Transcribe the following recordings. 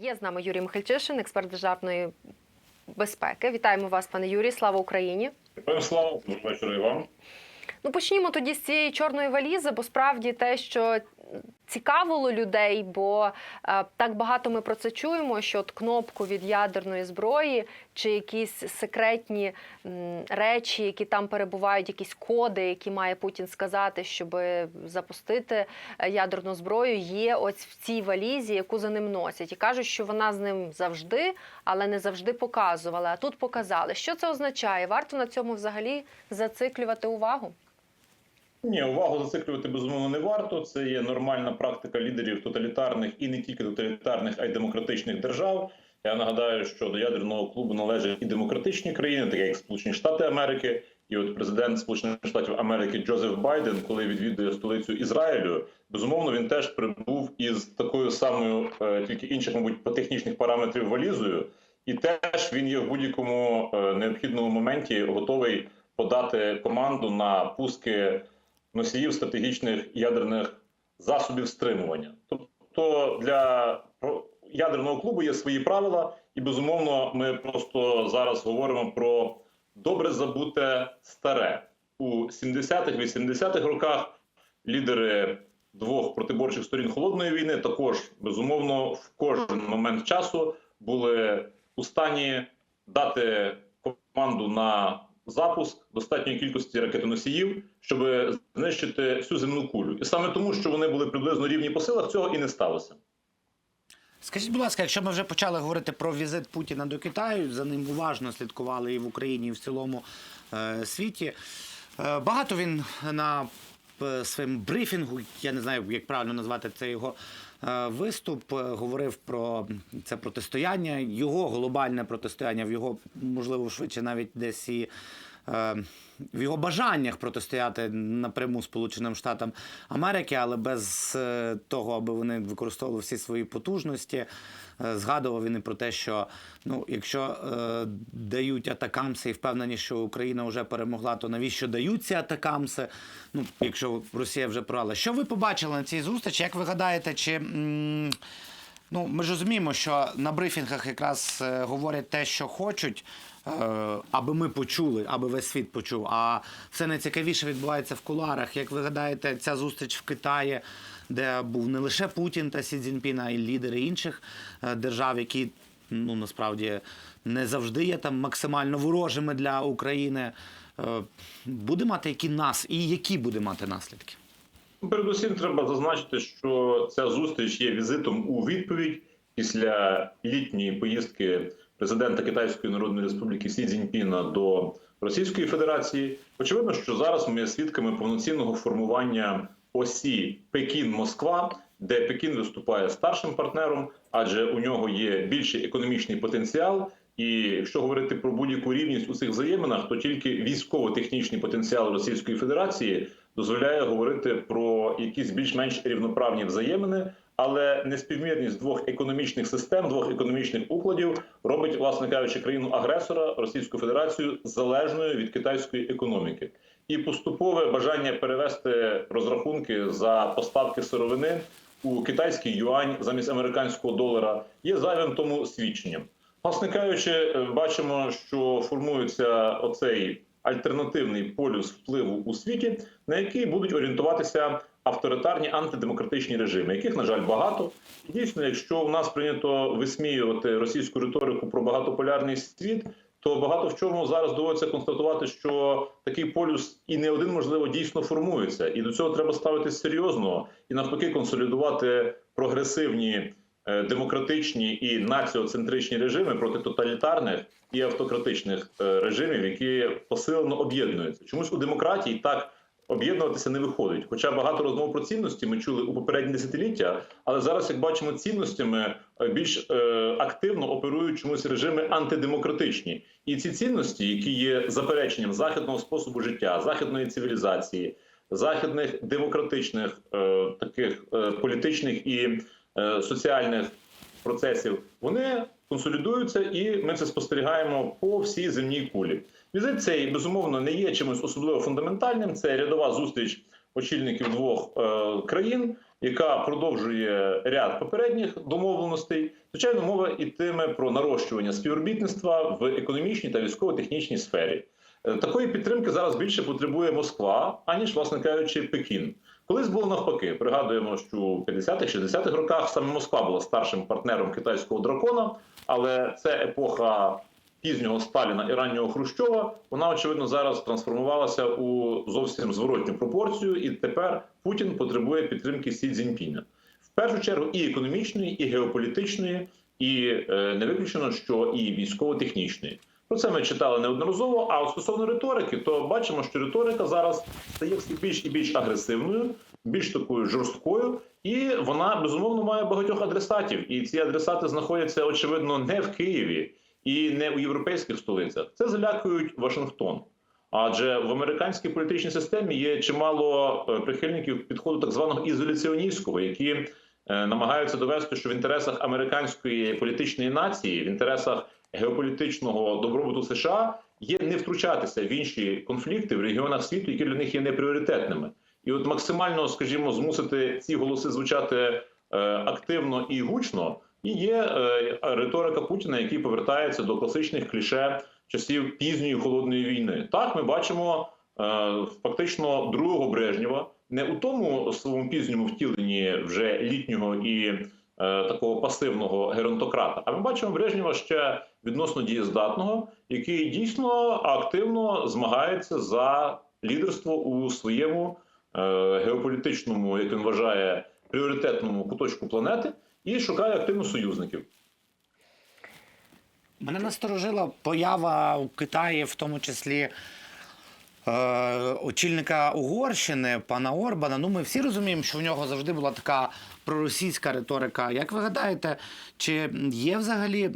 Є з нами Юрій Михальчишин, експерт державної безпеки. Вітаємо вас, пане Юрій. Слава Україні. Слава, доброго вечора і вам. Ну почнімо тоді з цієї чорної валізи, бо справді те, що цікавило людей, бо е, так багато ми про це чуємо, що от кнопку від ядерної зброї чи якісь секретні речі, які там перебувають, якісь коди, які має Путін сказати, щоб запустити е, ядерну зброю, є ось в цій валізі, яку за ним носять, і кажуть, що вона з ним завжди, але не завжди показувала. А тут показали. Що це означає? Варто на цьому взагалі зациклювати увагу? Ні, увагу зациклювати безумовно не варто. Це є нормальна практика лідерів тоталітарних і не тільки тоталітарних, а й демократичних держав. Я нагадаю, що до ядерного клубу належать і демократичні країни, такі як Сполучені Штати Америки, і от президент Сполучених Штатів Америки Джозеф Байден, коли відвідує столицю Ізраїлю, безумовно він теж прибув із такою самою, е, тільки інших, мабуть, по технічних параметрів валізою, і теж він є в будь-якому е, необхідному моменті готовий подати команду на пуски носіїв стратегічних ядерних засобів стримування. Тобто для ядерного клубу є свої правила, і безумовно, ми просто зараз говоримо про добре забуте старе у 70-х, 80-х роках. Лідери двох протиборчих сторін холодної війни також безумовно в кожен момент часу були у стані дати команду на запуск достатньої кількості ракетоносіїв, щоб знищити всю земну кулю, і саме тому, що вони були приблизно рівні по силах, цього і не сталося. Скажіть, будь ласка, якщо ми вже почали говорити про візит Путіна до Китаю, за ним уважно слідкували і в Україні, і в цілому е, світі. Е, багато він на е, своєму брифінгу, я не знаю, як правильно назвати це його виступ, е, говорив про це протистояння, його глобальне протистояння, в його, можливо, швидше навіть десь і. Е, В його бажаннях протистояти напряму Сполученим Штатам Америки, але без е, того, аби вони використовували всі свої потужності. Е, Згадував він і про те, що ну, якщо е, дають атакамси і впевнені, що Україна вже перемогла, то навіщо дають ці атакамси? Ну, якщо Росія вже програла. Що ви побачили на цій зустрічі? Як ви гадаєте, чи ну ми ж розуміємо, що на брифінгах якраз говорять те, що хочуть. Е, Аби ми почули, аби весь світ почув. А все найцікавіше відбувається в куларах. Як ви гадаєте, ця зустріч в Китаї, де був не лише Путін та Сі Цзіньпін, а й лідери інших е, держав, які ну насправді не завжди є там максимально ворожими для України, е, буде мати які нас і які буде мати наслідки? Передусім, треба зазначити, що ця зустріч є візитом у відповідь після літньої поїздки президента Китайської Народної Республіки Сі Цзіньпіна до Російської Федерації. Очевидно, що зараз ми є свідками повноцінного формування осі Пекін-Москва, де Пекін виступає старшим партнером, адже у нього є більший економічний потенціал. І якщо говорити про будь-яку рівність у цих взаєминах, то тільки військово-технічний потенціал Російської Федерації дозволяє говорити про якісь більш-менш рівноправні взаємини, але неспівмірність двох економічних систем, двох економічних укладів робить, власне кажучи, країну агресора Російську Федерацію залежною від китайської економіки. І поступове бажання перевести розрахунки за поставки сировини у китайський юань замість американського долара є зайвим тому свідченням. Власне кажучи, бачимо, що формується оцей альтернативний полюс впливу у світі, на який будуть орієнтуватися авторитарні антидемократичні режими, яких на жаль багато. Дійсно, якщо у нас прийнято висміювати російську риторику про багатополярний світ, то багато в чому зараз доводиться констатувати, що такий полюс і не один можливо дійсно формується, і до цього треба ставитись серйозно і навпаки консолідувати прогресивні. Е, Демократичні і націоцентричні режими проти тоталітарних і автократичних е, режимів, які посилено об'єднуються. Чомусь у демократії так об'єднуватися не виходить. Хоча багато розмов про цінності ми чули у попередні десятиліття, але зараз, як бачимо, цінностями е, більш активно оперують чомусь режими антидемократичні. І ці цінності, які є запереченням західного способу життя, західної цивілізації, західних демократичних е, таких е, політичних і соціальних процесів, вони консолідуються, і ми це спостерігаємо по всій земній кулі. Візит цей безумовно не є чимось особливо фундаментальним. Це рядова зустріч очільників двох е, країн, яка продовжує ряд попередніх домовленостей. Звичайно, мова йтиме про нарощування співробітництва в економічній та військово-технічній сфері. Е, Такої підтримки зараз більше потребує Москва, аніж, власне кажучи, Пекін. Колись було навпаки. Пригадуємо, що у 50-х, 60-х роках саме Москва була старшим партнером китайського дракона, але це епоха пізнього Сталіна і раннього Хрущова. Вона очевидно зараз трансформувалася у зовсім зворотню пропорцію, і тепер Путін потребує підтримки Сі Цзіньпіня. В першу чергу і економічної, і геополітичної, і е, не виключено, що і військово-технічної. Про це ми читали неодноразово. А от стосовно риторики, то бачимо, що риторика зараз стає все більш і більш агресивною, більш такою жорсткою, і вона безумовно має багатьох адресатів. І ці адресати знаходяться очевидно не в Києві і не у європейських столицях. Це залякують Вашингтон. Адже в американській політичній системі є чимало е, прихильників підходу так званого ізоляціоністського, які е, намагаються довести, що в інтересах американської політичної нації, в інтересах геополітичного добробуту США є не втручатися в інші конфлікти в регіонах світу, які для них є непріоритетними. І от максимально, скажімо, змусити ці голоси звучати е, активно і гучно, і є е, риторика Путіна, який повертається до класичних кліше часів пізньої холодної війни. Так, ми бачимо е, фактично другого Брежнєва, не у тому своєму пізньому втіленні вже літнього і такого пасивного геронтократа. А ми бачимо Брежнєва ще відносно дієздатного, який дійсно активно змагається за лідерство у своєму е, геополітичному, як він вважає, пріоритетному куточку планети і шукає активно союзників. Мене насторожила поява у Китаї, в тому числі е, очільника Угорщини, пана Орбана. Ну, ми всі розуміємо, що в нього завжди була така проросійська риторика. Як ви гадаєте, чи є взагалі,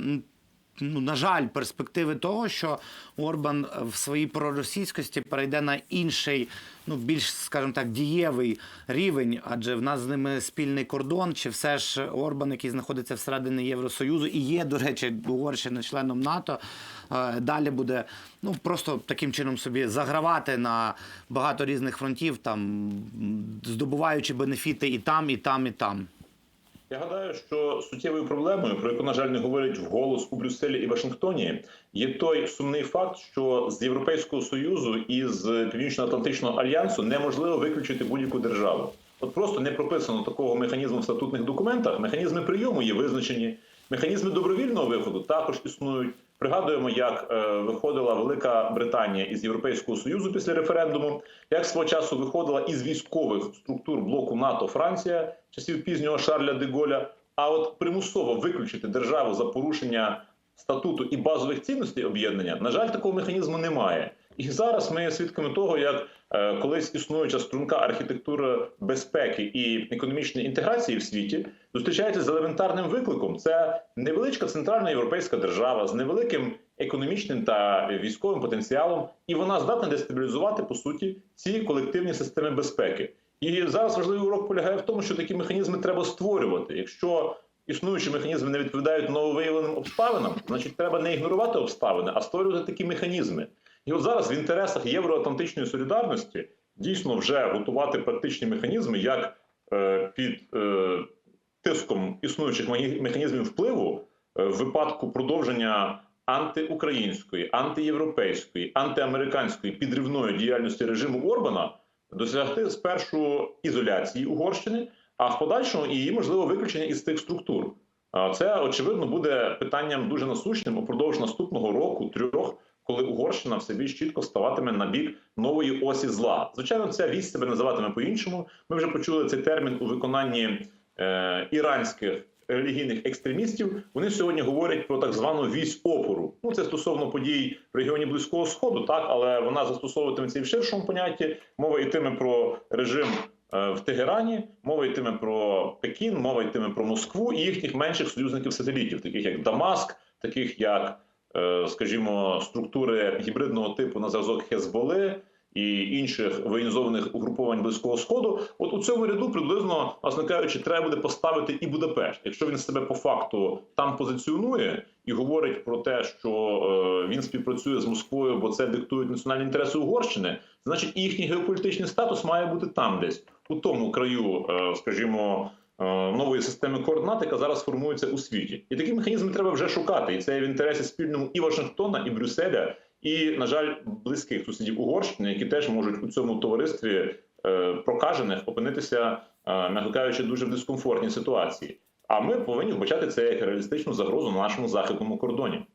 ну, на жаль, перспективи того, що Орбан в своїй проросійськості перейде на інший, ну більш, скажімо так, дієвий рівень, адже в нас з ними спільний кордон, чи все ж Орбан, який знаходиться всередині Євросоюзу, і є, до речі, Угорщина членом НАТО, е, далі буде ну просто таким чином собі загравати на багато різних фронтів, там здобуваючи бенефіти і там, і там, і там. Я гадаю, що суттєвою проблемою, про яку, на жаль, не говорять вголос у Брюсселі і Вашингтоні, є той сумний факт, що з Європейського союзу і з Північно-Атлантичного альянсу неможливо виключити будь-яку державу. От просто не прописано такого механізму в статутних документах. Механізми прийому є визначені, механізми добровільного виходу також існують. Пригадуємо, як е, виходила Велика Британія із Європейського союзу після референдуму, як свого часу виходила із військових структур блоку НАТО Франція часів пізнього Шарля де. А от примусово виключити державу за порушення статуту і базових цінностей об'єднання, на жаль, такого механізму немає. І зараз ми є свідками того, як е, колись існуюча струнка архітектура безпеки і економічної інтеграції в світі зустрічається з елементарним викликом. Це невеличка центральна європейська держава з невеликим економічним та військовим потенціалом, і вона здатна дестабілізувати по суті ці колективні системи безпеки. І зараз важливий урок полягає в тому, що такі механізми треба створювати. Якщо існуючі механізми не відповідають нововиявленим обставинам, значить треба не ігнорувати обставини, а створювати такі механізми. І от зараз в інтересах євроатлантичної солідарності дійсно вже готувати практичні механізми, як е, під е, тиском існуючих механізмів впливу е, в випадку продовження антиукраїнської, антиєвропейської, антиамериканської підривної діяльності режиму Орбана досягти спершу ізоляції Угорщини, а в подальшому її можливо виключення із цих структур. Це очевидно буде питанням дуже насущним упродовж наступного року, трьох, коли Угорщина все більш чітко ставатиме на бік нової осі зла. Звичайно, ця вісь себе називатиме по-іншому. Ми вже почули цей термін у виконанні е, іранських релігійних екстремістів. Вони сьогодні говорять про так звану вісь опору. Ну це стосовно подій в регіоні Близького Сходу, так але вона застосовуватиметься і в ширшому понятті. Мова йтиме про режим е, в Тегерані, мова йтиме про Пекін, мова йтиме про Москву і їхніх менших союзників-сателітів, таких як Дамаск, таких як, скажімо, структури гібридного типу на зразок Хезболи. І інших воєнізованих угруповань близького сходу, от у цьому ряду приблизно, власне кажучи, треба буде поставити і Будапешт. Якщо він себе по факту там позиціонує і говорить про те, що е, він співпрацює з Москвою, бо це диктують національні інтереси Угорщини, значить їхній геополітичний статус має бути там десь. у тому краю, е, скажімо, е, нової системи координат, яка зараз формується у світі. І такі механізми треба вже шукати. І це в інтересі спільному і Вашингтона, і Брюсселя, і, на жаль, близьких сусідів Угорщини, які теж можуть у цьому товаристві е, прокажених опинитися, е, кажучи, дуже в дискомфортній ситуації. А ми повинні вбачати це як реалістичну загрозу на нашому західному кордоні.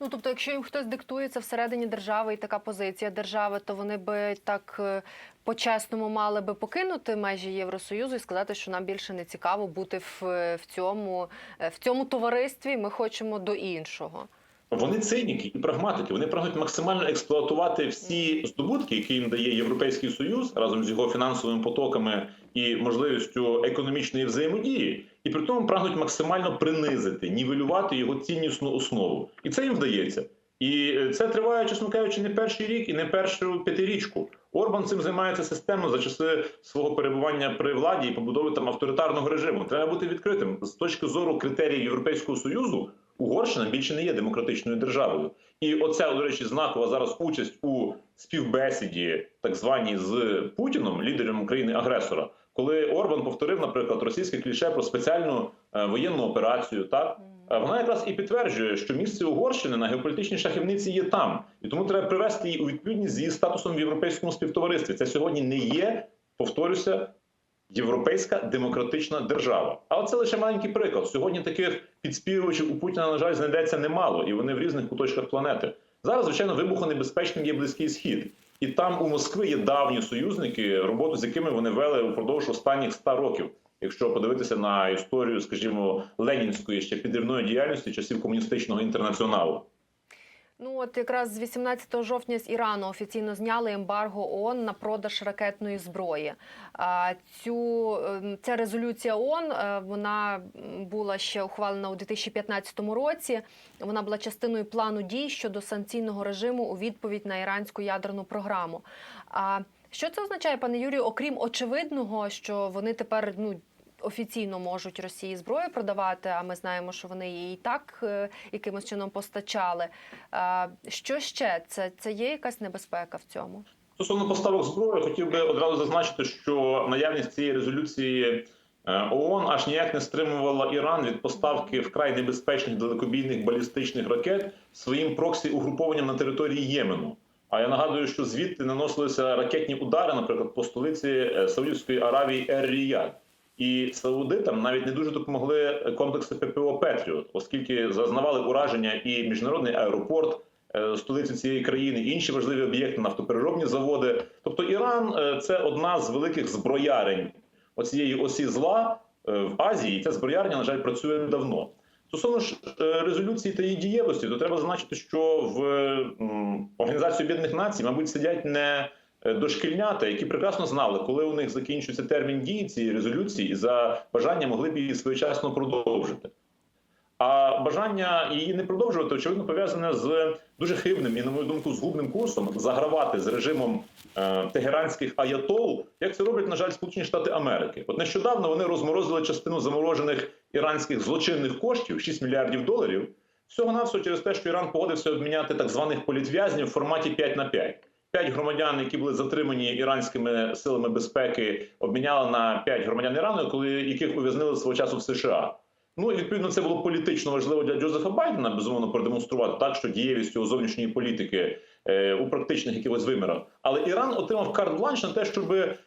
Ну тобто, якщо їм хтось диктує це всередині держави і така позиція держави, то вони би так е, по-чесному мали би покинути межі Євросоюзу і сказати, що нам більше не цікаво бути в, в цьому е, в цьому товаристві. Ми хочемо до іншого. Вони циніки і прагматики. Вони прагнуть максимально експлуатувати всі здобутки, які їм дає Європейський Союз разом з його фінансовими потоками і можливістю економічної взаємодії, і при тому прагнуть максимально принизити, нівелювати його ціннісну основу. І це їм вдається. І е, це триває, чесно кажучи, не перший рік і не першу п'ятирічку. Орбан цим займається системно за часи свого перебування при владі і побудови там авторитарного режиму. Треба бути відкритим з точки зору критеріїв Європейського союзу. Угорщина більше не є демократичною державою, і оця, до речі, знакова зараз участь у співбесіді, так званій з Путіном, лідером країни-агресора, коли Орбан повторив, наприклад, російське кліше про спеціальну е, воєнну операцію, так Е, вона якраз і підтверджує, що місце Угорщини на геополітичній шахівниці є там, і тому треба привести її у відповідність з її статусом в європейському співтоваристві. Це сьогодні не є, повторюся, європейська демократична держава. Але це лише маленький приклад. Сьогодні таких підспівувачів у Путіна, на жаль, знайдеться немало, і вони в різних куточках планети. Зараз, звичайно, вибухонебезпечним є близький схід. І там у Москви є давні союзники, роботу з якими вони вели упродовж останніх ста років. Якщо подивитися на історію, скажімо, ленінської ще підривної діяльності часів комуністичного інтернаціоналу. Ну от якраз з 18 жовтня з Ірану офіційно зняли ембарго ООН на продаж ракетної зброї. Цю ем, ця резолюція ООН, е, вона була ще ухвалена у 2015 році. Вона була частиною плану дій щодо санкційного режиму у відповідь на іранську ядерну програму. А що це означає, пане Юрію, окрім очевидного, що вони тепер ну. Офіційно можуть Росії зброю продавати, а ми знаємо, що вони її і так е, якимось чином постачали. Що ще? Це, це є якась небезпека в цьому? Стосовно поставок зброї, хотів би одразу зазначити, що наявність цієї резолюції е, ООН аж ніяк не стримувала Іран від поставки вкрай небезпечних далекобійних балістичних ракет своїм проксі угрупованням на території Ємену. А я нагадую, що звідти наносилися ракетні удари, наприклад, по столиці е, Саудівської Аравії Ер-Ріяд. І саудитам навіть не дуже допомогли комплекси ППО Петріот, оскільки зазнавали ураження і міжнародний аеропорт е, столиці цієї країни, інші важливі об'єкти, нафтопереробні заводи. Тобто Іран е, це одна з великих зброярень оцієї осі зла е, в Азії. І ця зброярня, на жаль, працює давно. Стосовно ж резолюції та її дієвості, то треба зазначити, що в Організації Об'єднаних Націй, мабуть, сидять не дошкільнята, які прекрасно знали, коли у них закінчується термін дії цієї резолюції, і за бажання могли б її своєчасно продовжити. А бажання її не продовжувати, очевидно, пов'язане з дуже хибним і, на мою думку, згубним курсом загравати з режимом е, тегеранських аятол, як це роблять, на жаль, Сполучені Штати Америки. От нещодавно вони розморозили частину заморожених іранських злочинних коштів 6 мільярдів доларів. Всього навсього через те, що Іран погодився обміняти так званих політв'язнів в форматі 5 на 5. П'ять громадян, які були затримані іранськими силами безпеки, обміняли на п'ять громадян Ірану, коли яких ув'язнили свого часу в США. Ну і відповідно це було політично важливо для Джозефа Байдена, безумовно, продемонструвати так, що дієвість його зовнішньої політики е, у практичних якихось вимірах. Але Іран отримав карт-бланш на те, щоб е,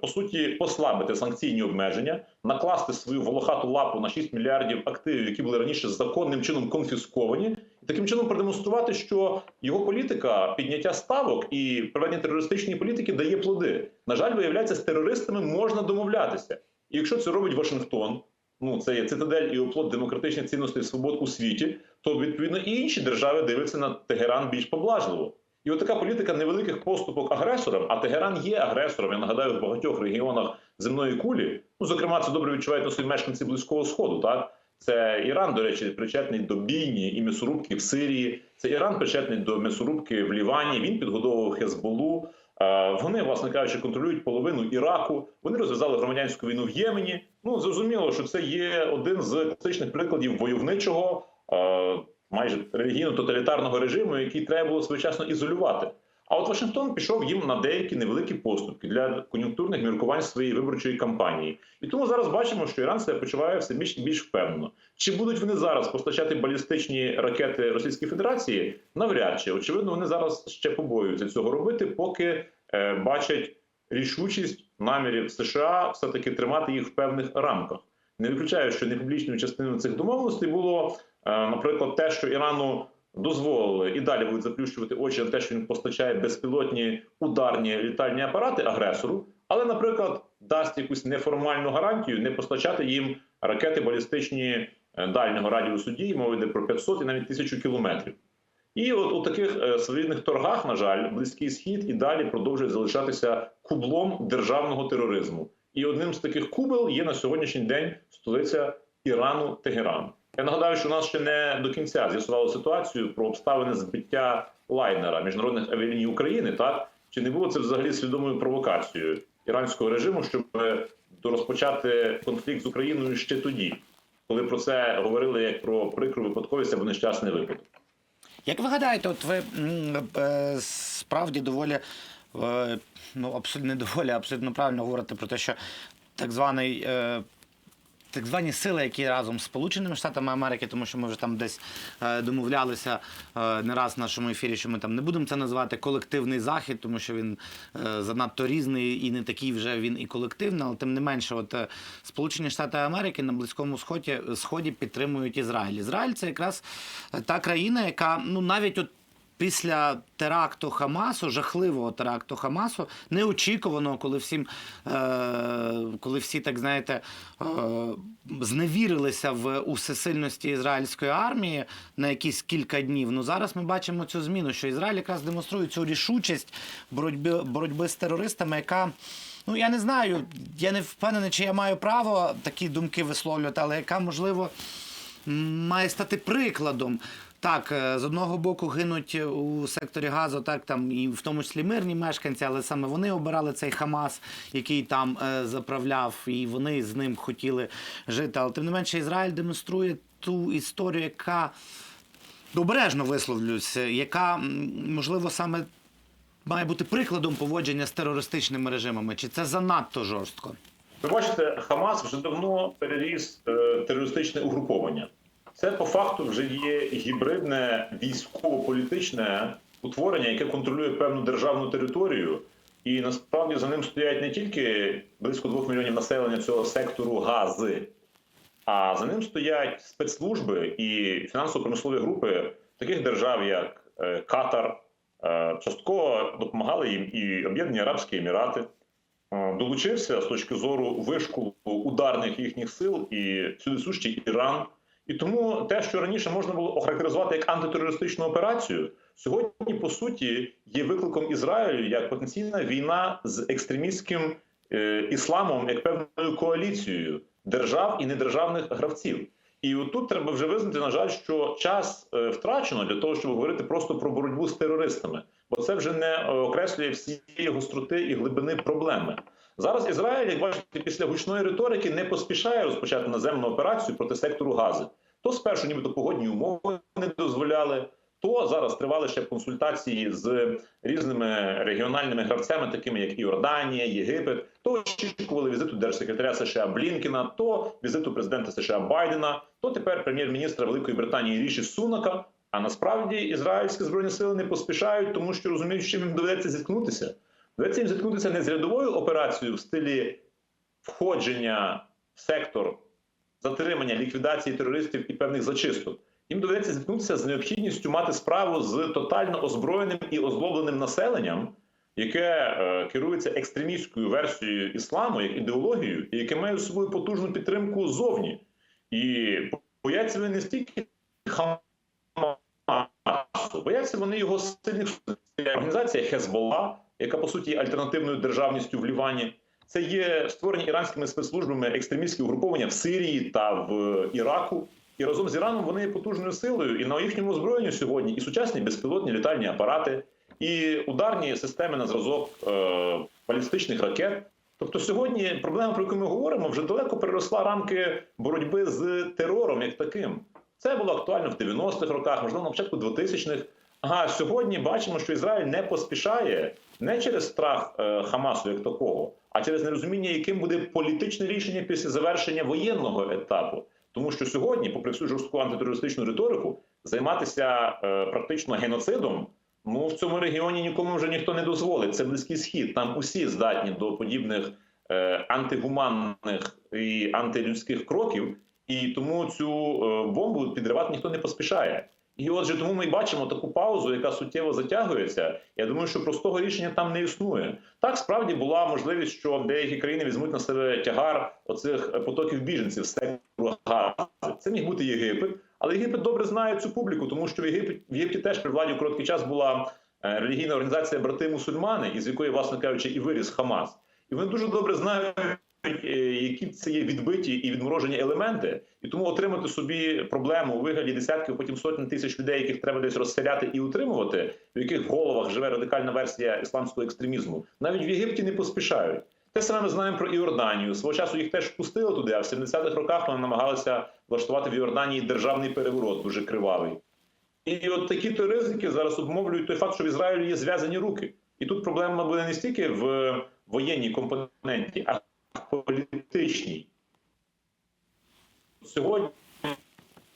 по суті послабити санкційні обмеження, накласти свою волохату лапу на 6 мільярдів активів, які були раніше законним чином конфісковані, таким чином продемонструвати, що його політика підняття ставок і проведення терористичної політики дає плоди. На жаль, виявляється, з терористами можна домовлятися. І якщо це робить Вашингтон ну це є цитадель і оплот демократичних цінностей і свобод у світі, то відповідно і інші держави дивляться на Тегеран більш поблажливо. І от така політика невеликих поступок агресорам, а Тегеран є агресором, я нагадаю, в багатьох регіонах земної кулі. Ну, зокрема, це добре відчувають на собі мешканці близького сходу. Так це Іран, до речі, причетний до бійні і м'ясорубки в Сирії. Це Іран причетний до м'ясорубки в Лівані. Він підгодовував Хезболу. Е, Вони, власне кажучи, контролюють половину Іраку. Вони розв'язали громадянську війну в Ємені. Ну зрозуміло, що це є один з класичних прикладів войовничого, е, майже релігійно-тоталітарного режиму, який треба було своєчасно ізолювати. А от Вашингтон пішов їм на деякі невеликі поступки для кон'юнктурних міркувань своєї виборчої кампанії. І тому зараз бачимо, що Іран себе почуває все більш більш впевнено. Чи будуть вони зараз постачати балістичні ракети Російської Федерації? Навряд чи очевидно, вони зараз ще побоюються цього робити, поки е, бачать рішучість намірів США все таки тримати їх в певних рамках. Не виключаю, що непублічною частиною цих домовленостей було, е, наприклад, те, що Ірану дозволили і далі будуть заплющувати очі на те, що він постачає безпілотні ударні літальні апарати агресору, але, наприклад, дасть якусь неформальну гарантію не постачати їм ракети балістичні е, дальнього радіусу дії, мова йде про 500 і навіть 1000 кілометрів. І от у таких е, своєрідних торгах, на жаль, близький схід і далі продовжує залишатися кублом державного тероризму. І одним з таких кубел є на сьогоднішній день столиця Ірану Тегеран. Я нагадаю, що у нас ще не до кінця з'ясували ситуацію про обставини збиття лайнера міжнародних авіаліній України. Так чи не було це взагалі свідомою провокацією іранського режиму, щоб е, розпочати конфлікт з Україною ще тоді, коли про це говорили як про прикру випадковість або нещасний випадок? Як ви гадаєте, от ви е, справді доволі е, ну абсолютно не доволі, абсолютно правильно говорите про те, що так званий. Так звані сили, які разом з Сполученими Штатами Америки, тому що ми вже там десь е, домовлялися е, не раз в нашому ефірі, що ми там не будемо це називати колективний захід, тому що він е, занадто різний і не такий вже він і колективний, але тим не менше, от Сполучені Штати Америки на Близькому Сході, Сході підтримують Ізраїль. Ізраїль це якраз та країна, яка ну навіть от після теракту Хамасу, жахливого теракту Хамасу, неочікувано, коли всім, е, коли всі так знаєте, е, зневірилися в усесильності ізраїльської армії на якісь кілька днів. Ну зараз ми бачимо цю зміну, що Ізраїль якраз демонструє цю рішучість боротьби, боротьби з терористами, яка. Ну, я не знаю, я не впевнений, чи я маю право такі думки висловлювати, але яка, можливо, має стати прикладом. Так, е, з одного боку гинуть у секторі газу, так там і в тому числі мирні мешканці, але саме вони обирали цей Хамас, який там е, заправляв, і вони з ним хотіли жити. Але тим не менше, Ізраїль демонструє ту історію, яка обережно висловлюся, яка можливо саме має бути прикладом поводження з терористичними режимами. Чи це занадто жорстко? Ви бачите, Хамас вже давно переріс е, терористичне угруповання. Це по факту вже є гібридне військово-політичне утворення, яке контролює певну державну територію, і насправді за ним стоять не тільки близько двох мільйонів населення цього сектору гази, а за ним стоять спецслужби і фінансово-промислові групи таких держав, як е, Катар, е, частково допомагали їм і Об'єднані Арабські Емірати. Е, долучився з точки зору вишколу ударних їхніх сил і сюди сущий Іран. І тому те, що раніше можна було охарактеризувати як антитерористичну операцію, сьогодні по суті є викликом Ізраїлю як потенційна війна з екстремістським е, ісламом, як певною коаліцією держав і недержавних гравців. І отут треба вже визнати, на жаль, що час е, втрачено для того, щоб говорити просто про боротьбу з терористами, бо це вже не е, окреслює всієї гостроти і глибини проблеми. Зараз Ізраїль, як бачите, після гучної риторики не поспішає розпочати наземну операцію проти сектору Гази. То спершу, нібито погодні умови не дозволяли, то зараз тривали ще консультації з різними регіональними гравцями, такими як Іорданія, Єгипет, то очікували візиту держсекретаря США Блінкіна, то візиту президента США Байдена, то тепер прем'єр-міністра Великої Британії Ріші Сунака. А насправді ізраїльські збройні сили не поспішають, тому що розуміють, що їм доведеться зіткнутися. Доведеться їм зіткнутися не з рядовою операцією в стилі входження в сектор затримання, ліквідації терористів і певних зачисток. Їм доведеться зіткнутися з необхідністю мати справу з тотально озброєним і озлобленим населенням, яке е, керується екстремістською версією ісламу як ідеологією, і яке має собою потужну підтримку ззовні. І бояться вони не стільки Хамасу, бояться вони його сильних організація Хезболла, яка по суті є альтернативною державністю в Лівані. Це є створені іранськими спецслужбами екстремістські угруповання в Сирії та в Іраку. І разом з Іраном вони є потужною силою. І на їхньому озброєнні сьогодні і сучасні безпілотні літальні апарати, і ударні системи на зразок е, балістичних ракет. Тобто сьогодні проблема, про яку ми говоримо, вже далеко переросла рамки боротьби з терором як таким. Це було актуально в 90-х роках, можливо, на початку 2000-х. Ага, сьогодні бачимо, що Ізраїль не поспішає не через страх е, Хамасу як такого, а через нерозуміння, яким буде політичне рішення після завершення воєнного етапу. Тому що сьогодні, попри всю жорстку антитерористичну риторику, займатися е, практично геноцидом. Ну в цьому регіоні нікому вже ніхто не дозволить. Це близький схід. Там усі здатні до подібних е, антигуманних і антилюдських кроків, і тому цю бомбу підривати ніхто не поспішає. І отже, тому ми бачимо таку паузу, яка суттєво затягується. Я думаю, що простого рішення там не існує. Так справді була можливість, що деякі країни візьмуть на себе тягар оцих потоків біженців сектору Гази. Це міг бути Єгипет, але Єгипет добре знає цю публіку, тому що в Єгипті, в Єгипті теж при владі в короткий час була е, релігійна організація брати мусульмани, із якої, власне кажучи, і виріс Хамас. І вони дуже добре знають, які це є відбиті і відморожені елементи, і тому отримати собі проблему у вигляді десятків, потім сотень тисяч людей, яких треба десь розселяти і утримувати, в яких головах живе радикальна версія ісламського екстремізму, навіть в Єгипті не поспішають. Те саме ми знаємо про Іорданію. Свого часу їх теж впустили туди, а в 70-х роках вони намагалися влаштувати в Іорданії державний переворот, дуже кривавий. І от такі то ризики зараз обмовлюють той факт, що в Ізраїлі є зв'язані руки. І тут проблема буде не стільки в воєнній компоненті, а в політичній. Сьогодні,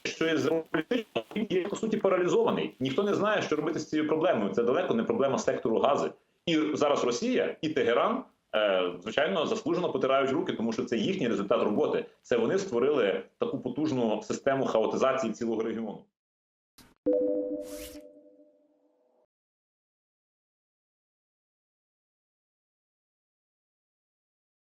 що Ізраїль політично він є по суті паралізований. Ніхто не знає, що робити з цією проблемою. Це далеко не проблема сектору гази. І зараз Росія і Тегеран. е, Звичайно, заслужено потирають руки, тому що це їхній результат роботи. Це вони створили таку потужну систему хаотизації цілого регіону.